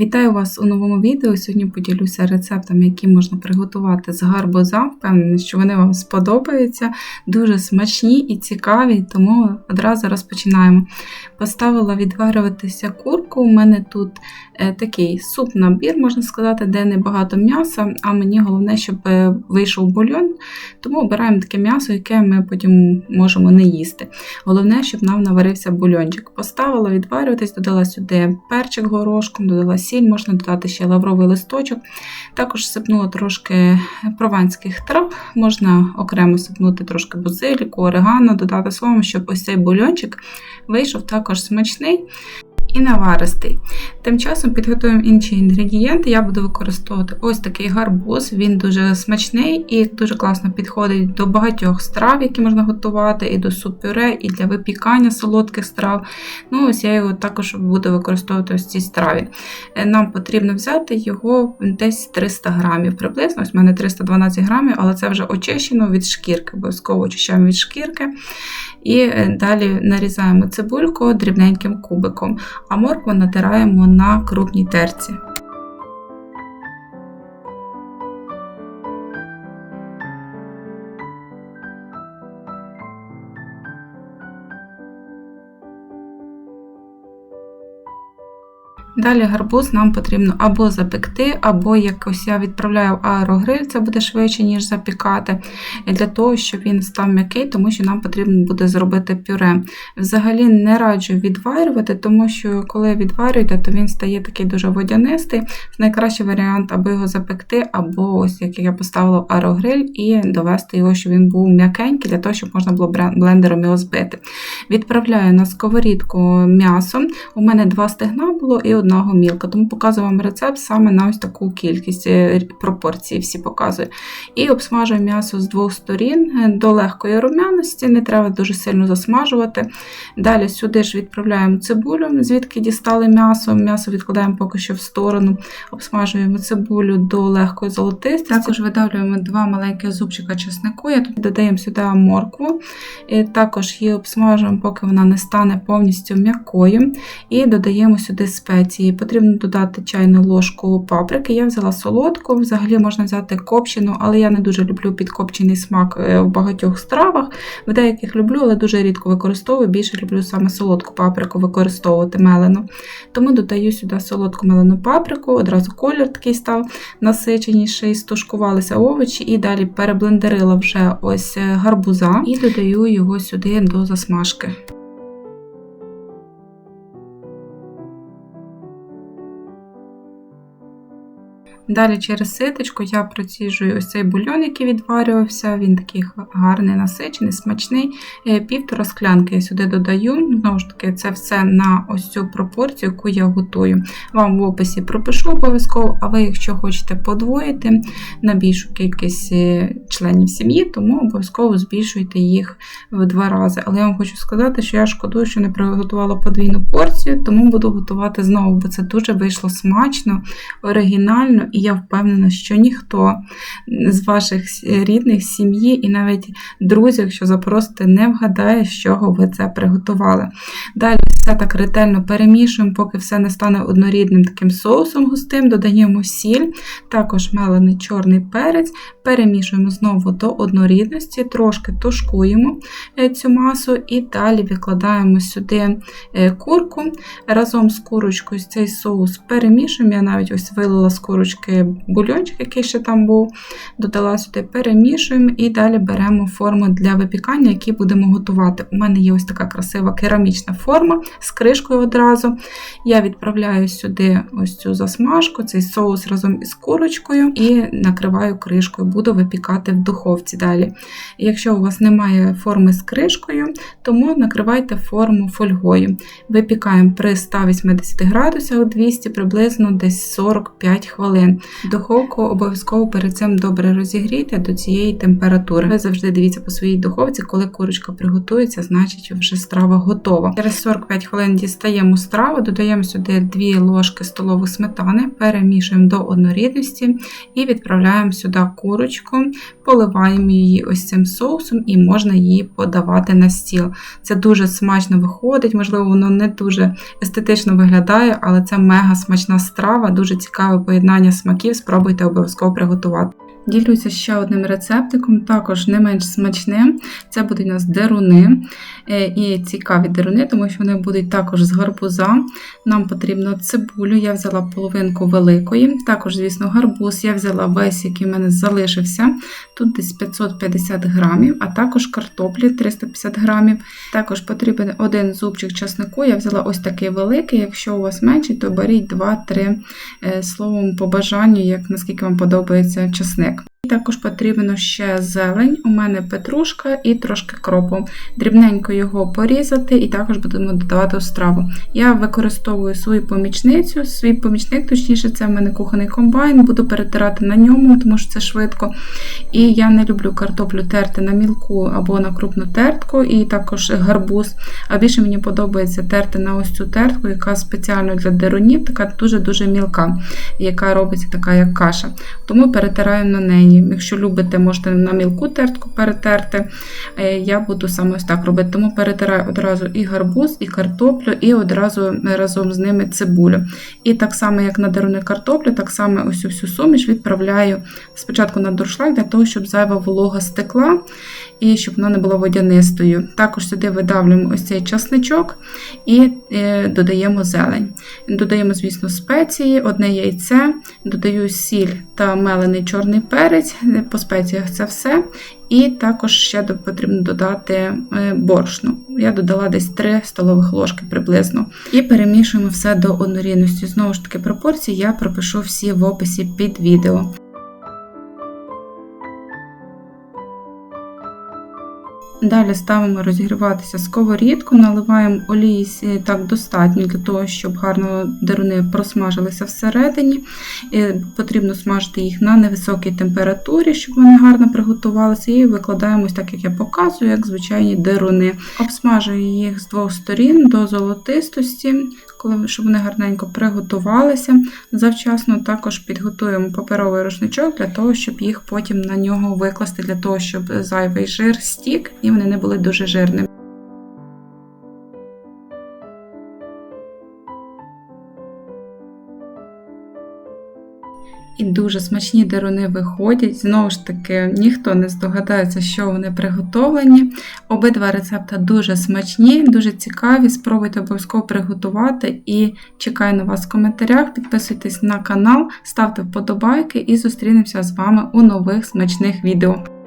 Вітаю вас у новому відео. Сьогодні поділюся рецептами, які можна приготувати з гарбуза. Впевнена, що вони вам сподобаються. Дуже смачні і цікаві, тому одразу розпочинаємо. Поставила відварюватися курку. У мене тут е, такий суп-набір, можна сказати, де небагато м'яса, а мені головне, щоб е, вийшов бульйон. Тому обираємо таке м'ясо, яке ми потім можемо не їсти. Головне, щоб нам наварився бульйончик. Поставила відварюватись, додала сюди перчик горошком, додала сіль, можна додати ще лавровий листочок. Також сипнула трошки прованських трав, можна окремо сипнути трошки базиліку, орегано, додати словом, щоб ось цей бульончик вийшов також смачний. І наваристий. Тим часом підготуємо інші інгредієнти. Я буду використовувати ось такий гарбуз, він дуже смачний і дуже класно підходить до багатьох страв, які можна готувати, і до суп-пюре, і для випікання солодких страв. Ну, ось Я його також буду використовувати в цій страві. Е, нам потрібно взяти його десь 300 грамів приблизно. Ось в мене 312 грамів, але це вже очищено від шкірки, обов'язково очищаємо від шкірки. І е, далі нарізаємо цибульку дрібненьким кубиком а моркву натираємо на крупній терці. Далі гарбуз нам потрібно або запекти, або якось я відправляю в аерогриль, це буде швидше, ніж запікати, для того, щоб він став м'який, тому що нам потрібно буде зробити пюре. Взагалі не раджу відварювати, тому що коли відварюєте, то він стає такий дуже водянистий. Найкращий варіант, або його запекти, або ось як я поставила в аерогриль, і довести його, щоб він був м'якенький, для того, щоб можна було блендером його збити. Відправляю на сковорідку м'ясо. У мене два стегна було і одне одного мілка. Тому показую вам рецепт саме на ось таку кількість е, пропорції всі показую. І обсмажую м'ясо з двох сторін е, до легкої рум'яності, не треба дуже сильно засмажувати. Далі сюди ж відправляємо цибулю, звідки дістали м'ясо. М'ясо відкладаємо поки що в сторону, обсмажуємо цибулю до легкої золотисті. Також видавлюємо два маленькі зубчика чеснику. Я тут додаємо сюди моркву, і також її обсмажуємо, поки вона не стане повністю м'якою. І додаємо сюди спеції спеції. Потрібно додати чайну ложку паприки. Я взяла солодку, взагалі можна взяти копчену, але я не дуже люблю підкопчений смак е, в багатьох стравах. В деяких люблю, але дуже рідко використовую. Більше люблю саме солодку паприку використовувати мелену. Тому додаю сюди солодку мелену паприку, одразу колір такий став насиченіший, стушкувалися овочі і далі переблендерила вже ось е, гарбуза і додаю його сюди до засмажки. Далі через ситочку я проціжую ось цей бульйон, який відварювався, він такий гарний, насичений, смачний. Е, півтора склянки я сюди додаю. Знову ж таки, це все на ось цю пропорцію, яку я готую. Вам в описі пропишу обов'язково, а ви, якщо хочете подвоїти на більшу кількість е, членів сім'ї, тому обов'язково збільшуйте їх в два рази. Але я вам хочу сказати, що я шкодую, що не приготувала подвійну порцію, тому буду готувати знову, бо це дуже вийшло смачно, оригінально. І я впевнена, що ніхто з ваших рідних, сім'ї і навіть друзів, якщо запросите, не вгадає, з чого ви це приготували. Далі все так ретельно перемішуємо, поки все не стане однорідним таким соусом густим, додаємо сіль, також мелений чорний перець, перемішуємо знову до однорідності, трошки тушкуємо е, цю масу і далі викладаємо сюди е, курку. Разом з курочкою цей соус перемішуємо. Я навіть ось вилила з курочки трошки бульончик, який ще там був, додала сюди, перемішуємо і далі беремо форму для випікання, які будемо готувати. У мене є ось така красива керамічна форма з кришкою одразу. Я відправляю сюди ось цю засмажку, цей соус разом із курочкою і накриваю кришкою, буду випікати в духовці далі. Якщо у вас немає форми з кришкою, тому накривайте форму фольгою. Випікаємо при 180 градусах 200 приблизно десь 45 хвилин хвилин. Духовку обов'язково перед цим добре розігрійте до цієї температури. Ви завжди дивіться по своїй духовці, коли курочка приготується, значить вже страва готова. Через 45 хвилин дістаємо страву, додаємо сюди 2 ложки столової сметани, перемішуємо до однорідності і відправляємо сюди курочку, поливаємо її ось цим соусом і можна її подавати на стіл. Це дуже смачно виходить, можливо, воно не дуже естетично виглядає, але це мега смачна страва, дуже цікаве поєднання смаків. Спробуйте обов'язково приготувати. Ділюся ще одним рецептиком, також не менш смачним. Це будуть у нас деруни е, і цікаві деруни, тому що вони будуть також з гарбуза. Нам потрібно цибулю, я взяла половинку великої, також, звісно, гарбуз. Я взяла весь, який в мене залишився. Тут десь 550 грамів, а також картоплі 350 грамів. Також потрібен один зубчик часнику. Я взяла ось такий великий. Якщо у вас менший, то беріть 2-3 е, словом по бажанню, як наскільки вам подобається часник. Також потрібно ще зелень, у мене петрушка і трошки кропу. Дрібненько його порізати і також будемо додавати у страву. Я використовую свою помічницю, свій помічник, точніше, це в мене кухонний комбайн, буду перетирати на ньому, тому що це швидко. І я не люблю картоплю терти на мілку або на крупну тертку, і також гарбуз. А більше мені подобається терти на ось цю тертку, яка спеціально для дерунів, така дуже-дуже мілка, яка робиться така, як каша. Тому перетираю на неї. Якщо любите, можете на мілку тертку перетерти. Е, я буду саме ось так робити. Тому перетираю одразу і гарбуз, і картоплю, і одразу разом з ними цибулю. І так само, як на деруни картоплю, так само ось всю суміш відправляю спочатку на дуршлаг, для того, щоб зайва волога стекла і щоб вона не була водянистою. Також сюди видавлюємо ось цей часничок і е, додаємо зелень. Додаємо, звісно, спеції, одне яйце, додаю сіль та мелений чорний перець, по спеціях це все. І також ще потрібно додати е, борошну. Я додала десь 3 столових ложки приблизно. І перемішуємо все до однорідності. Знову ж таки, пропорції я пропишу всі в описі під відео. Далі ставимо розігріватися сковорідку, наливаємо олії так достатньо для того, щоб гарно деруни просмажилися всередині. І потрібно смажити їх на невисокій температурі, щоб вони гарно приготувалися. І викладаємо так, як я показую, як звичайні деруни. Обсмажую їх з двох сторін до золотистості, коли щоб вони гарненько приготувалися. Завчасно також підготуємо паперовий рушничок для того, щоб їх потім на нього викласти, для того, щоб зайвий жир стік і вони не були дуже жирними. І дуже смачні деруни виходять. Знову ж таки, ніхто не здогадається, що вони приготовлені. Обидва рецепти дуже смачні, дуже цікаві. Спробуйте обов'язково приготувати і чекаю на вас в коментарях. Підписуйтесь на канал, ставте вподобайки і зустрінемося з вами у нових смачних відео.